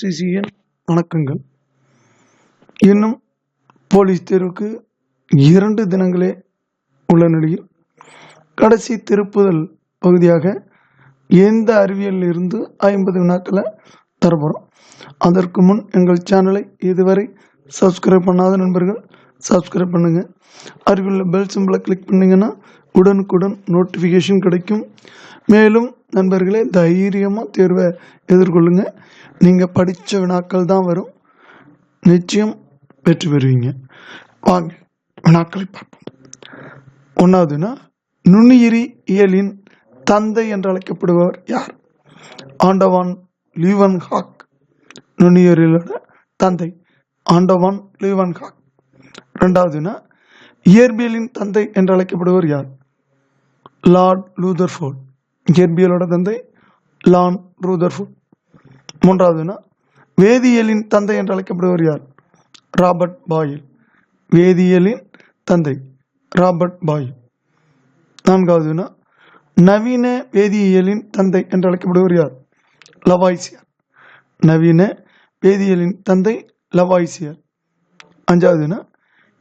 சிசியின் வணக்கங்கள். இன்னும் போலீஸ் தேர்வுக்கு இரண்டு தினங்களே உள்ள நிலையில் கடைசி திருப்புதல் பகுதியாக எந்த அறிவியலில் இருந்து ஐம்பது வினாக்களை தரப்போகிறோம் அதற்கு முன் எங்கள் சேனலை இதுவரை சப்ஸ்கிரைப் பண்ணாத நண்பர்கள் சப்ஸ்கிரைப் பண்ணுங்கள் அருகில் பெல் சிம்பிளை கிளிக் பண்ணிங்கன்னா உடனுக்குடன் நோட்டிஃபிகேஷன் கிடைக்கும். மேலும் நண்பர்களே தைரியமாக தேர்வை எதிர்கொள்ளுங்க. நீங்கள் படித்த வினாக்கள் தான் வரும். நிச்சயம் வெற்றி பெறுவீங்க. வாங்க வினாக்களை பார்ப்போம். ஒன்றாவதுன்னா நுண்ணுயிரி இயலின் தந்தை என்று அழைக்கப்படுபவர் யார்? ஆண்டவான் லீவன் ஹாக் நுண்ணுயிரியலோட தந்தை. ஆண்டவான் லீவன் ஹாக் ரெண்டாவதுன்னா இயற்பியலின் தந்தை என்று அழைக்கப்படுவர் யார்? லார்ட் லூதர்ஃபோர்ட் இயற்பியலோட தந்தை லான் ரூதர்ஃபுட் மூன்றாவதுன்னா வேதியியலின் தந்தை என்று அழைக்கப்படுவர் யார்? Robert boil. வேதியியலின் தந்தை ராபர்ட் பாயில். நான்காவதுன்னா நவீன வேதியியலின் தந்தை என்று அழைக்கப்படுவர் யார்? லவாய்சியர். நவீன வேதியியலின் தந்தை லவாய்சியர். அஞ்சாவதுன்னா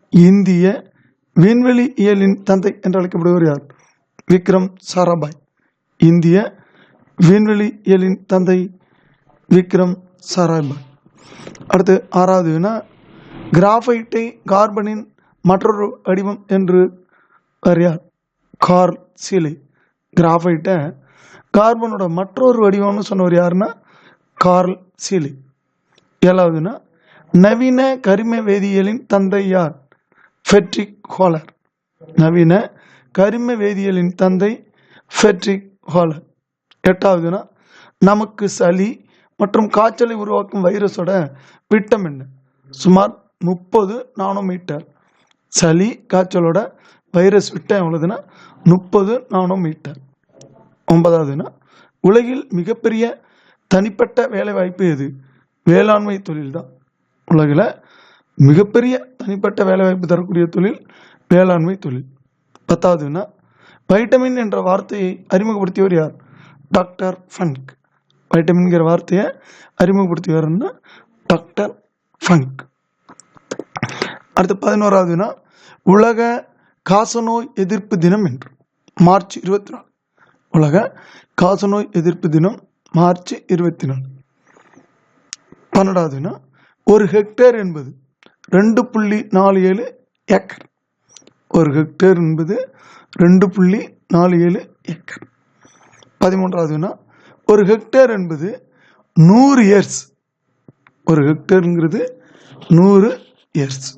இந்திய விண்வெளி இயலின் தந்தை என்று அழைக்கப்படுவர் யார்? விக்ரம் சாராபாய். இந்திய விண்வெளியலின் தந்தை விக்ரம் சாராபாய் அடுத்து ஆறாவதுனா கிராஃபைட்டை கார்பனின் மற்றொரு வடிவம் என்று அறியார் யார் கார்ல் சீலை. கிராஃபைட்டை கார்பனோட மற்றொரு வடிவம்னு சொன்னவர் யாருன்னா கார்ல் சீலை. ஏழாவதுன்னா நவீன கரிம வேதியியலின் தந்தை யார்? Friedrich Wohler. நவீன கரிம வேதியியலின் தந்தை ஃபெட்ரிக் ஹோலர் எட்டாவதுன்னா நமக்கு சளி மற்றும் காய்ச்சலை உருவாக்கும் வைரஸோட விட்டம் என்ன சுமார் முப்பது நானோமீட்டர். சளி காய்ச்சலோட வைரஸ் விட்டம் எவ்வளோதுன்னா முப்பது நானோமீட்டர். ஒன்பதாவதுன்னா உலகில் மிகப்பெரிய தனிப்பட்ட வேலைவாய்ப்பு எது? வேளாண்மை தொழில் தான். உலகில் மிகப்பெரிய தனிப்பட்ட வேலைவாய்ப்பு தரக்கூடிய தொழில் வேளாண்மை தொழில். பத்தாவதுன்னா வைட்டமின் என்ற வார்த்தையை அறிமுகப்படுத்தியவர் யார்? டாக்டர் ஃபங்க் வைட்டமின்கிற வார்த்தையை அறிமுகப்படுத்தியவர்னா டாக்டர் ஃபங்க் அடுத்து பதினோராவதுனா உலக காசநோய் எதிர்ப்பு தினம் என்று. மார்ச் இருபத்தி நாலு உலக காசநோய் எதிர்ப்பு தினம் மார்ச் இருபத்தி நாலு பன்னெண்டாவதுனா ஒரு ஹெக்டேர் என்பது ரெண்டு புள்ளி நாலு ஏழு ஏக்கர். ஒரு ஹெக்டேர் என்பது ரெண்டு புள்ளி நாலு ஏழு ஏக்கர். பதிமூன்றாவதுன்னா ஒரு ஹெக்டேர் என்பது நூறு இயர்ஸ் ஒரு ஹெக்டேருங்கிறது நூறு இயர்ஸ்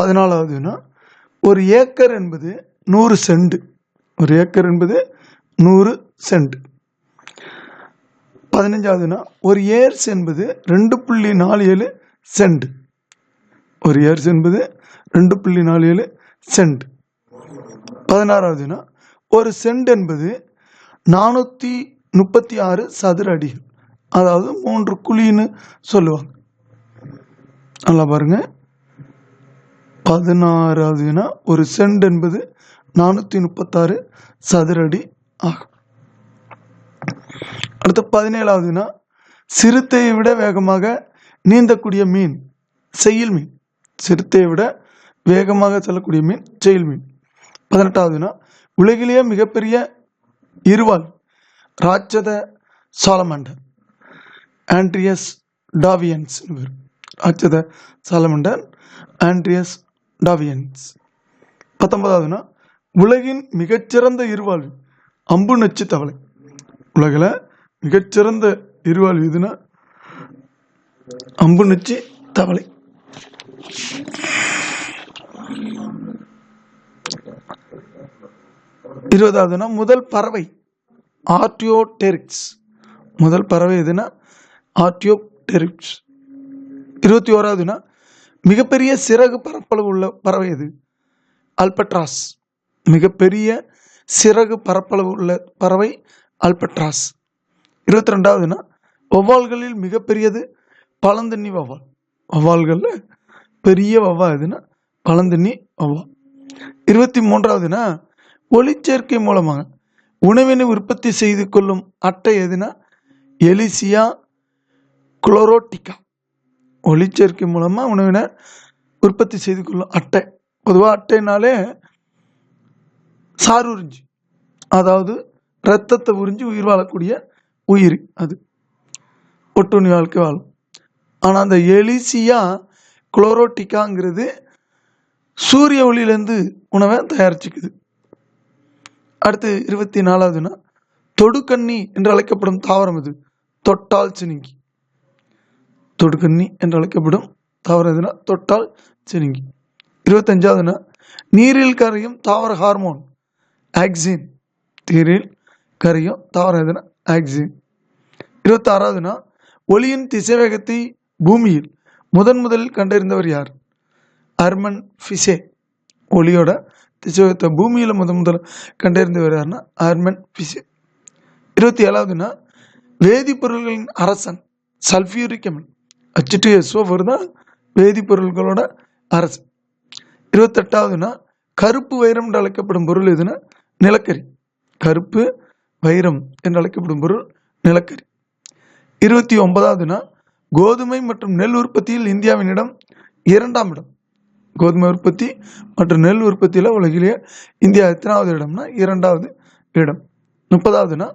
பதினாலாவதுன்னா ஒரு ஏக்கர் என்பது நூறு சென்ட். ஒரு ஏக்கர் என்பது நூறு சென்ட். பதினஞ்சாவதுனா ஒரு ஏர்ஸ் என்பது ரெண்டு புள்ளி நாலு ஏழு சென்ட். ஒரு ஏர்ஸ் என்பது ரெண்டு புள்ளி நாலு ஏழு சென்ட். பதினாறாவதுனா ஒரு சென்ட் என்பது நானூற்றி முப்பத்தி ஆறு சதுர அடிகள். அதாவது மூன்று குழின்னு சொல்லுவாங்க. நல்லா பாருங்க. பதினாறாவதுனா ஒரு சென்ட் என்பது நானூற்றி முப்பத்தாறு சதுர அடி ஆகும். அடுத்து பதினேழாவதுனா சிறுத்தையை விட வேகமாக நீந்தக்கூடிய மீன் செயல் மீன். சிறுத்தையை விட வேகமாக செல்லக்கூடிய மீன் செயல் மீன். பதினெட்டாவதுனா உலகிலேயே மிகப்பெரிய இருவால் ராட்சத சாலமண்டர் ஆண்ட்ரியஸ் டாவியன்ஸ் ராட்சத சாலமண்டர் ஆண்ட்ரியஸ் டாவியன்ஸ். பத்தொன்பதாவதுனா உலகின் மிகச்சிறந்த இருவாழ்வு அம்பு நச்சு தவளை. உலகில் மிகச்சிறந்த இருவாழ்வு எதுனா? அம்பு நச்சு தவளை. இருபதாவதுனா முதல் பறவை ஆர்டியோடெரிக்ஸ் முதல் பறவை எதுனா? ஆர்டியோடெரிக்ஸ் இருபத்தி ஓராவதுனா மிகப்பெரிய சிறகு பரப்பளவு உள்ள பறவை எது? அல்பட்ராஸ் மிகப்பெரிய சிறகு பரப்பளவு உள்ள பறவை அல்பட்ராஸ் இருபத்தி ரெண்டாவதுனா வவ்வால்களில் மிகப்பெரியது பழந்தண்ணி வௌவால். வவ்வால்களில் பெரிய வவ்வா எதுனா? பழந்தண்ணி வவ்வா இருபத்தி மூன்றாவதுனா ஒளிச்சேர்க்கை மூலமாக உணவினை உற்பத்தி செய்து கொள்ளும் அட்டை எதுனா எலிசியா குளோரோட்டிக்கா ஒளிச்சேர்க்கை மூலமாக உணவினை உற்பத்தி செய்து கொள்ளும் அட்டை. பொதுவாக அட்டைனாலே சார் உறிஞ்சி அதாவது இரத்தத்தை உறிஞ்சி உயிர் வாழக்கூடிய உயிர் அது. ஒட்டுண்ணி வாழ்க்கை வாழும். ஆனால் அந்த எலிசியா குளோரோட்டிக்காங்கிறது சூரிய ஒளியிலேருந்து உணவை தயாரிச்சுக்குது. அடுத்து இருபத்தி நாலாவதுன்னா தொடுக்கண்ணி என்று அழைக்கப்படும் தாவரம் இது தொட்டால் சினுங்கி. தொடுக்கண்ணி என்று அழைக்கப்படும் தாவரம் எதுனா? தொட்டால் சினுங்கி. இருபத்தஞ்சாவதுன்னா நீரில் கரையும் தாவர ஹார்மோன் ஆக்சின் நீரில் கரையும் தாவரம் எதுனா? ஆக்சின் இருபத்தாறாவதுனா ஒளியின் திசைவேகத்தை பூமியில் முதன் முதலில் கண்டறிந்தவர் யார்? அர்மன் ஃபிஷே ஒளியோட திசையத்தை பூமியில் முதன் முதல்ல கண்டறிந்தவர் யாருன்னா அர்மன் ஃபிஷே. இருபத்தி ஏழாவதுன்னா வேதிப்பொருள்களின் அரசன் சல்ஃபியூரிக் அமில் ஹச் எஸ்ஓ தான் வேதிப்பொருள்களோட அரசன். இருபத்தெட்டாவதுன்னா கருப்பு வைரம் என்று அழைக்கப்படும் பொருள் எதுனா? நிலக்கரி. கருப்பு வைரம் என்று அழைக்கப்படும் பொருள் நிலக்கரி. இருபத்தி ஒன்பதாவதுனா கோதுமை மற்றும் நெல் உற்பத்தியில் இந்தியாவின் இடம் இரண்டாம் இடம் கோதுமை உற்பத்தி மற்றும் நெல் உற்பத்தியில் உலகிலேயே இந்தியா எத்தனாவது இடம்னா இரண்டாவது இடம். முப்பதாவதுனா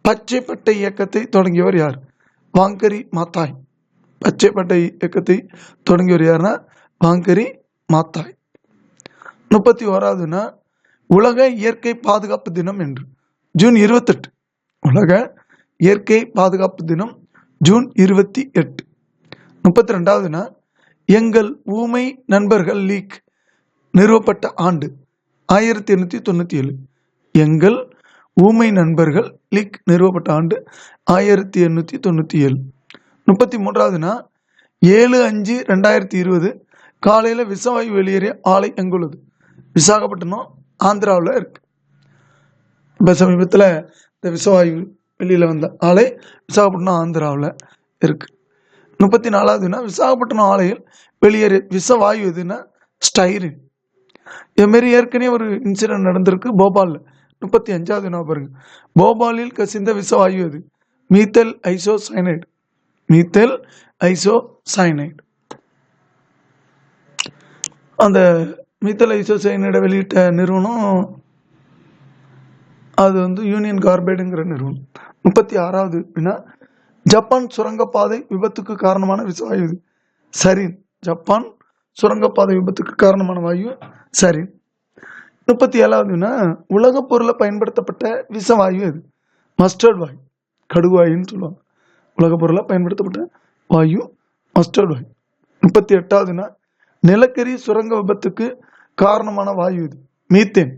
பச்சை பட்டை இயக்கத்தை தொடங்கியவர் யார்? வாங்கரி மாத்தாய். பச்சை பட்டை இயக்கத்தை தொடங்கியவர் யாருன்னா வாங்கரி மாத்தாய். முப்பத்தி ஓராவதுனா உலக இயற்கை பாதுகாப்பு தினம் என்று. ஜூன் இருபத்தெட்டு. உலக இயற்கை பாதுகாப்பு தினம் ஜூன் இருபத்தி எட்டு. முப்பத்தி ரெண்டாவதுனா எங்கள் ஊமை நண்பர்கள் லீக் நிறுவப்பட்ட ஆண்டு ஆயிரத்தி எண்ணூற்றி தொண்ணூற்றி ஏழு. எங்கள் ஊமை நண்பர்கள் லீக் நிறுவப்பட்ட ஆண்டு ஆயிரத்தி எண்ணூற்றி தொண்ணூற்றி ஏழு. முப்பத்தி மூன்றாவதுனா ஏழு அஞ்சு ரெண்டாயிரத்தி இருபது காலையில் விசவாயு வெளியேறிய ஆலை எங்குள்ளது? விசாகப்பட்டினம் ஆந்திராவில் இருக்கு. இப்போ சமீபத்தில் இந்த விசவாயு வெளியில் வந்த ஆலை விசாகப்பட்டினம் ஆந்திராவில் இருக்குது முப்பத்தி நாலாவதுனா விசாகப்பட்டினம் ஆலையில் வெளியேறிய விஷவாயு எதுன்னா ஸ்டைரின் இதுமாரி ஏற்கனவே ஒரு இன்சிடென்ட் நடந்திருக்கு போபாலில். முப்பத்தி அஞ்சாவது நான் பாருங்க. போபாலில் கசிந்த விஷவாயு அது methyl isocyanide methyl isocyanide அந்த மீத்தல் ஐசோ சைனைடை வெளியிட்ட நிறுவனம் அது வந்து யூனியன் கார்பைடுங்கிற நிறுவனம். முப்பத்தி ஆறாவது அப்படின்னா ஜப்பான் சுரங்கப்பாதை விபத்துக்கு காரணமான விஷவாயு இது சரி ஜப்பான் சுரங்கப்பாதை விபத்துக்கு காரணமான வாயு. சரி. முப்பத்தி ஏழாவதுன்னா உலகப் பொருளை பயன்படுத்தப்பட்ட விஷவாயு இது மஸ்டர்ட் வாயு. கடுவாயுன்னு சொல்லுவாங்க. உலகப் பொருளை பயன்படுத்தப்பட்ட வாயு மஸ்டர்ட் வாயு. முப்பத்தி எட்டாவதுனா நிலக்கரி சுரங்க விபத்துக்கு காரணமான வாயு இது மீத்தேன்.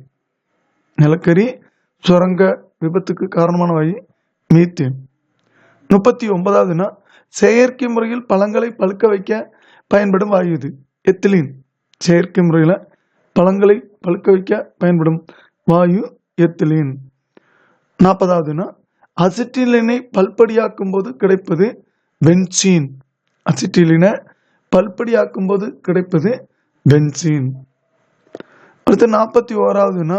நிலக்கரி சுரங்க விபத்துக்கு காரணமான வாயு மீத்தேன். முப்பத்தி ஒன்பதாவதுனா செயற்கை முறையில் பழங்களை பழுக்க வைக்க பயன்படும் வாயு இது. எத்திலீன். செயற்கை முறையில் பழங்களை பழுக்க வைக்க பயன்படும் வாயு எத்திலீன். நாற்பதாவதுனா அசிட்டிலினை பல்படியாக்கும் போது கிடைப்பது வென்சீன். அசிட்டிலினை பல்படியாக்கும் போது கிடைப்பது பென்சீன் அடுத்து நாற்பத்தி ஓராவதுனா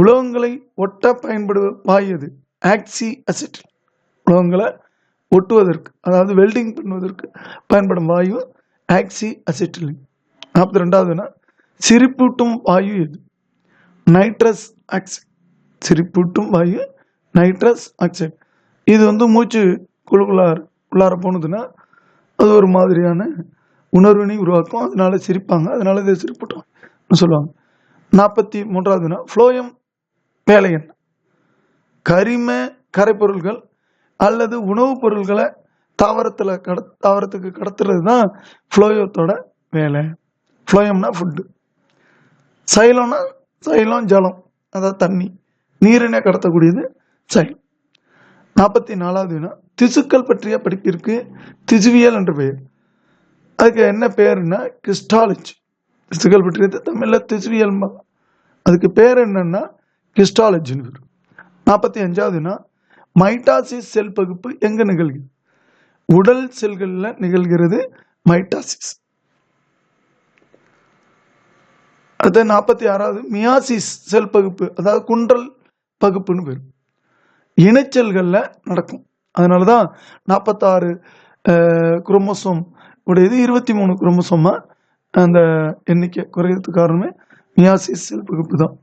உலோகங்களை ஒட்ட பயன்படுவது வாயு ஆக்சி அசிட். உலோகங்களை ஒட்டுவதற்கு அதாவது வெல்டிங் பண்ணுவதற்கு பயன்படும் வாயு ஆக்சி அசிட்டிலின் நாற்பத்தி ரெண்டாவதுனா சிரிப்பூட்டும் வாயு எது? நைட்ரஸ் ஆக்சைடு சிரிப்பூட்டும் வாயு நைட்ரஸ் ஆக்சைடு இது வந்து மூச்சு குழுக்குள்ளார் உள்ளார போனதுன்னா அது ஒரு மாதிரியான உணர்வினை உருவாக்கும். அதனால சிரிப்பாங்க. அதனால இதை சிரிப்பூட்டும் சொல்லுவாங்க. நாற்பத்தி மூன்றாவதுனா ஃப்ளோயம் வேலை என்ன கரிம கரைப்பொருள்கள் அல்லது உணவுப் பொருள்களை தாவரத்தில் கட தாவரத்துக்கு கடத்துறது தான் ஃப்ளோயத்தோட வேலை. ஃப்ளோயம்னா ஃபுட்டு சைலம்னா சைலம் ஜலம் அதாவது தண்ணி. நீரினை கடத்தக்கூடியது சைலம் நாற்பத்தி நாலாவது வினா திசுக்கள் பற்றிய படிப்பிற்கு திசுவியல் என்ற பெயர். அதுக்கு என்ன பேருன்னா கிறிஸ்டாலஜி திசுக்கள் பற்றியது தமிழில் திசுவியல் அதுக்கு பேர் என்னன்னா கிறிஸ்டாலஜின்னு பேர். நாற்பத்தி அஞ்சாவதுனா மைட்டாசிஸ் செல் பகுப்பு எங்கே நிகழ்கிறது? உடல் செல்களில் நிகழ்கிறது மைட்டாசிஸ். அடுத்து நாற்பத்தி ஆறாவது மியாசிஸ் செல் பகுப்பு அதாவது குன்றல் பகுப்புன்னு பேர். இணைச்சல்களில் நடக்கும். அதனால தான் நாற்பத்தாறு குரோமோசோம் உடையது இருபத்தி மூணு குரோமோசோமாக அந்த எண்ணிக்கை குறையிறதுக்கு காரணமே மியாசிஸ் செல் பகுப்பு தான்.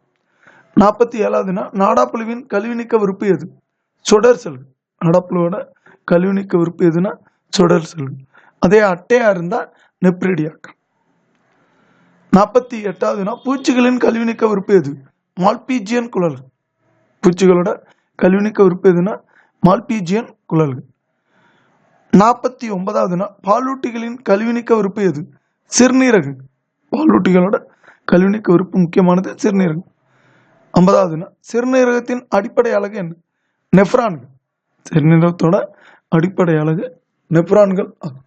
நாற்பத்தி ஏழாவதுனா நாடாப்புழுவின் கழிவு நீக்க எது? சுடர் செல்கள் நாடாப்புழுவோட கழிவு நீக்க உறுப்பு எதுனா சுடர் செல்கள் அதே அட்டையாக இருந்தால் நெப்ரிடியாக்கள் நாற்பத்தி எட்டாவதுனா பூச்சிகளின் கழிவு நீக்க உறுப்பு எது? மால்பீஜியன் குழல்கள் பூச்சிகளோட கழிவு நீக்க உறுப்பு எதுனா மால்பீஜியன் குழல்கள் நாற்பத்தி ஒன்பதாவதுனா பாலூட்டிகளின் கழிவு நீக்க உறுப்பு எது? சிறுநீரகம் பாலூட்டிகளோட கழிவு நீக்க உறுப்பு முக்கியமானது சிறுநீரகம். ஐம்பதாவதுனா சிறுநீரகத்தின் அடிப்படை அழகு என்ன? நெஃப்ரான்கள். சிறுநீரகத்தோட அடிப்படை அழகு நெஃப்ரான்கள் ஆகும்.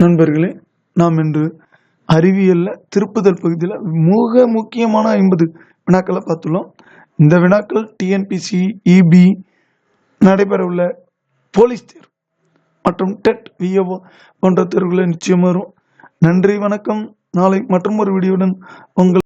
நண்பர்களே நாம் இன்று அறிவியலில் திருப்புதல் பகுதியில் மிக முக்கியமான ஐம்பது வினாக்களை பார்த்துள்ளோம். இந்த வினாக்கள் டிஎன்பிசி இபி நடைபெற உள்ள போலீஸ் தேர்வு மற்றும் டெட் விஏஓ போன்ற தேர்வுகளை நிச்சயம் வரும். நன்றி வணக்கம். நாளை மற்றும் ஒரு வீடியோவுடன் உங்கள்